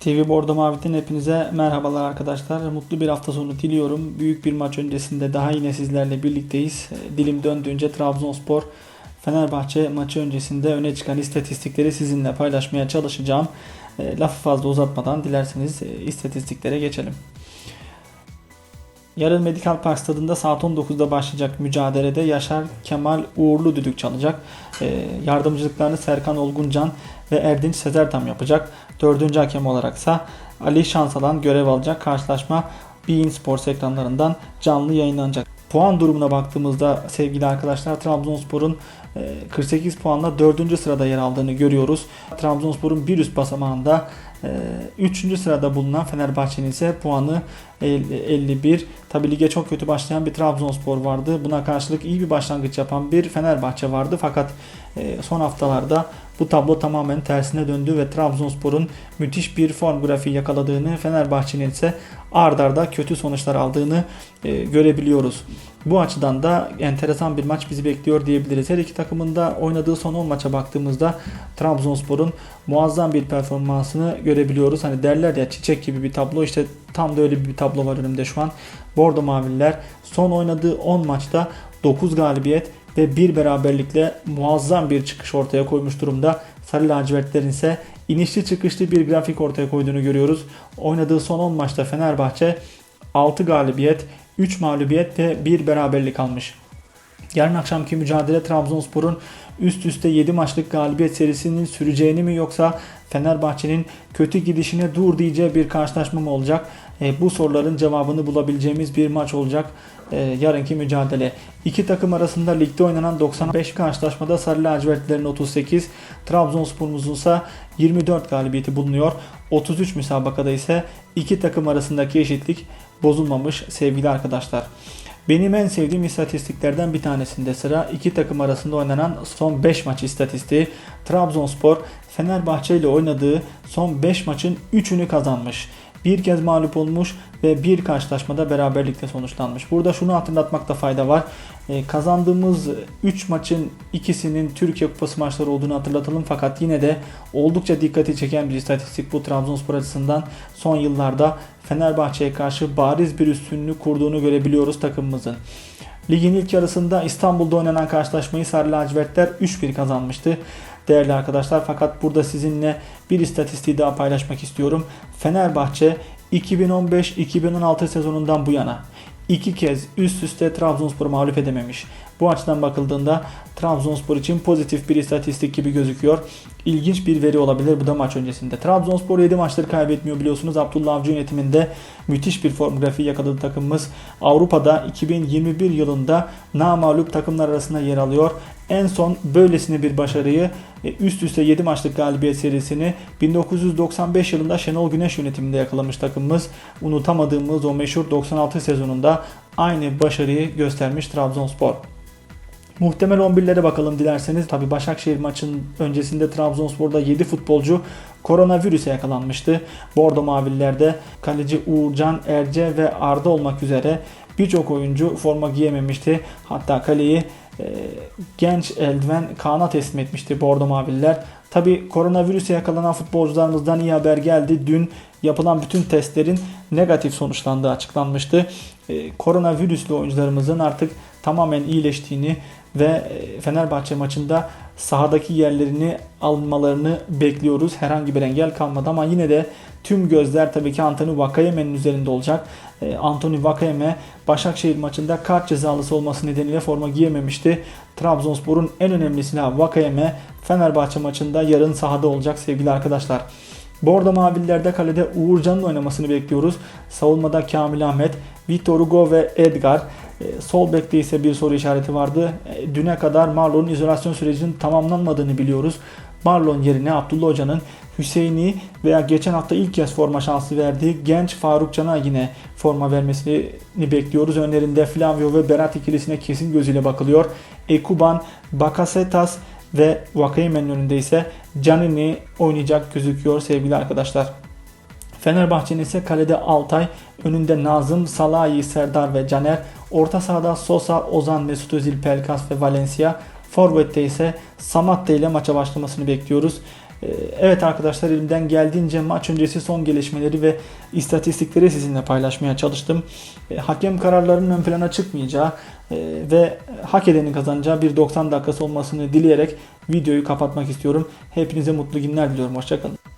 TV Bordo Mavi'den hepinize merhabalar arkadaşlar. Mutlu bir hafta sonu diliyorum. Büyük bir maç öncesinde daha yine sizlerle birlikteyiz. Dilim döndüğünce Trabzonspor Fenerbahçe maçı öncesinde öne çıkan istatistikleri sizinle paylaşmaya çalışacağım. E, Lafı fazla uzatmadan dilerseniz e, istatistiklere geçelim. Yarın Medical Park stadında saat 19'da başlayacak mücadelede Yaşar Kemal Uğurlu düdük çalacak. E, yardımcılıklarını Serkan Olguncan ve Erdinç Sezertam yapacak. Dördüncü hakem olaraksa Ali Şansalan görev alacak. Karşılaşma Bein Sports ekranlarından canlı yayınlanacak. Puan durumuna baktığımızda sevgili arkadaşlar Trabzonspor'un e, 48 puanla 4. sırada yer aldığını görüyoruz. Trabzonspor'un bir üst basamağında 3. sırada bulunan Fenerbahçe'nin ise puanı 51. Tabi lige çok kötü başlayan bir Trabzonspor vardı. Buna karşılık iyi bir başlangıç yapan bir Fenerbahçe vardı. Fakat e, son haftalarda bu tablo tamamen tersine döndü ve Trabzonspor'un müthiş bir form grafiği yakaladığını, Fenerbahçe'nin ise ard arda kötü sonuçlar aldığını e, görebiliyoruz. Bu açıdan da enteresan bir maç bizi bekliyor diyebiliriz. Her iki takımın da oynadığı son 10 maça baktığımızda Trabzonspor'un muazzam bir performansını görebiliyoruz. Hani derler ya çiçek gibi bir tablo işte tam da öyle bir tablo var önümde şu an. Bordo Mavililer son oynadığı 10 maçta 9 galibiyet ve bir beraberlikle muazzam bir çıkış ortaya koymuş durumda. Sarı lacivertlerin ise inişli çıkışlı bir grafik ortaya koyduğunu görüyoruz. Oynadığı son 10 maçta Fenerbahçe 6 galibiyet, 3 mağlubiyet ve 1 beraberlik almış. Yarın akşamki mücadele Trabzonspor'un üst üste 7 maçlık galibiyet serisinin süreceğini mi yoksa Fenerbahçe'nin kötü gidişine dur diyeceği bir karşılaşma mı olacak? E, bu soruların cevabını bulabileceğimiz bir maç olacak e, yarınki mücadele. İki takım arasında ligde oynanan 95 karşılaşmada Sarı Lacivertlerin 38, Trabzonspor'umuzun ise 24 galibiyeti bulunuyor. 33 müsabakada ise iki takım arasındaki eşitlik bozulmamış sevgili arkadaşlar. Benim en sevdiğim istatistiklerden bir tanesinde sıra iki takım arasında oynanan son 5 maç istatistiği. Trabzonspor Fenerbahçe ile oynadığı son 5 maçın 3'ünü kazanmış bir kez mağlup olmuş ve bir karşılaşmada beraberlikle sonuçlanmış. Burada şunu hatırlatmakta fayda var. E, kazandığımız 3 maçın ikisinin Türkiye Kupası maçları olduğunu hatırlatalım fakat yine de oldukça dikkati çeken bir istatistik bu Trabzonspor açısından son yıllarda Fenerbahçe'ye karşı bariz bir üstünlüğü kurduğunu görebiliyoruz takımımızın. Ligin ilk yarısında İstanbul'da oynanan karşılaşmayı Sarı Lacivertler 3-1 kazanmıştı değerli arkadaşlar. Fakat burada sizinle bir istatistiği daha paylaşmak istiyorum. Fenerbahçe 2015-2016 sezonundan bu yana iki kez üst üste Trabzonspor'u mağlup edememiş. Bu açıdan bakıldığında Trabzonspor için pozitif bir istatistik gibi gözüküyor. İlginç bir veri olabilir bu da maç öncesinde. Trabzonspor 7 maçları kaybetmiyor biliyorsunuz. Abdullah Avcı yönetiminde müthiş bir form grafiği yakaladı takımımız. Avrupa'da 2021 yılında namalup takımlar arasında yer alıyor. En son böylesine bir başarıyı e, üst üste 7 maçlık galibiyet serisini 1995 yılında Şenol Güneş yönetiminde yakalamış takımımız. Unutamadığımız o meşhur 96 sezonunda aynı başarıyı göstermiş Trabzonspor. Muhtemel 11'lere bakalım dilerseniz. Tabi Başakşehir maçının öncesinde Trabzonspor'da 7 futbolcu koronavirüse yakalanmıştı. Bordo Mavillerde kaleci Uğurcan, Erce ve Arda olmak üzere birçok oyuncu forma giyememişti. Hatta kaleyi genç eldiven Kaan'a teslim etmişti Bordo Maviller. Tabi koronavirüse yakalanan futbolcularımızdan iyi haber geldi. Dün yapılan bütün testlerin negatif sonuçlandığı açıklanmıştı. E, koronavirüslü oyuncularımızın artık tamamen iyileştiğini ve e, Fenerbahçe maçında sahadaki yerlerini almalarını bekliyoruz. Herhangi bir engel kalmadı ama yine de tüm gözler tabii ki Anthony Vakayeme'nin üzerinde olacak. E, Anthony Vakayeme Başakşehir maçında kart cezalısı olması nedeniyle forma giyememişti. Trabzonspor'un en önemli silahı Vakayeme Fenerbahçe maçında yarın sahada olacak sevgili arkadaşlar. Bordo Mavillerde kalede Uğurcan'ın oynamasını bekliyoruz. Savunmada Kamil Ahmet, Vitor Hugo ve Edgar. E, sol bekte ise bir soru işareti vardı. E, düne kadar Marlon'un izolasyon sürecinin tamamlanmadığını biliyoruz. Marlon yerine Abdullah Hoca'nın Hüseyin'i veya geçen hafta ilk kez forma şansı verdiği genç Faruk Can'a yine forma vermesini bekliyoruz. Önlerinde Flavio ve Berat ikilisine kesin gözüyle bakılıyor. Ekuban, Bakasetas ve Vakayemen'in önünde ise Canini oynayacak gözüküyor sevgili arkadaşlar. Fenerbahçe'nin ise kalede Altay, önünde Nazım, Salahi, Serdar ve Caner, orta sahada Sosa, Ozan, Mesut Özil, Pelkas ve Valencia, Forvet'te ise Samatta ile maça başlamasını bekliyoruz. Ee, Evet arkadaşlar elimden geldiğince maç öncesi son gelişmeleri ve istatistikleri sizinle paylaşmaya çalıştım. E, Hakem kararlarının ön plana çıkmayacağı e, ve hak edenin kazanacağı bir 90 dakikası olmasını dileyerek videoyu kapatmak istiyorum. Hepinize mutlu günler diliyorum. Hoşçakalın.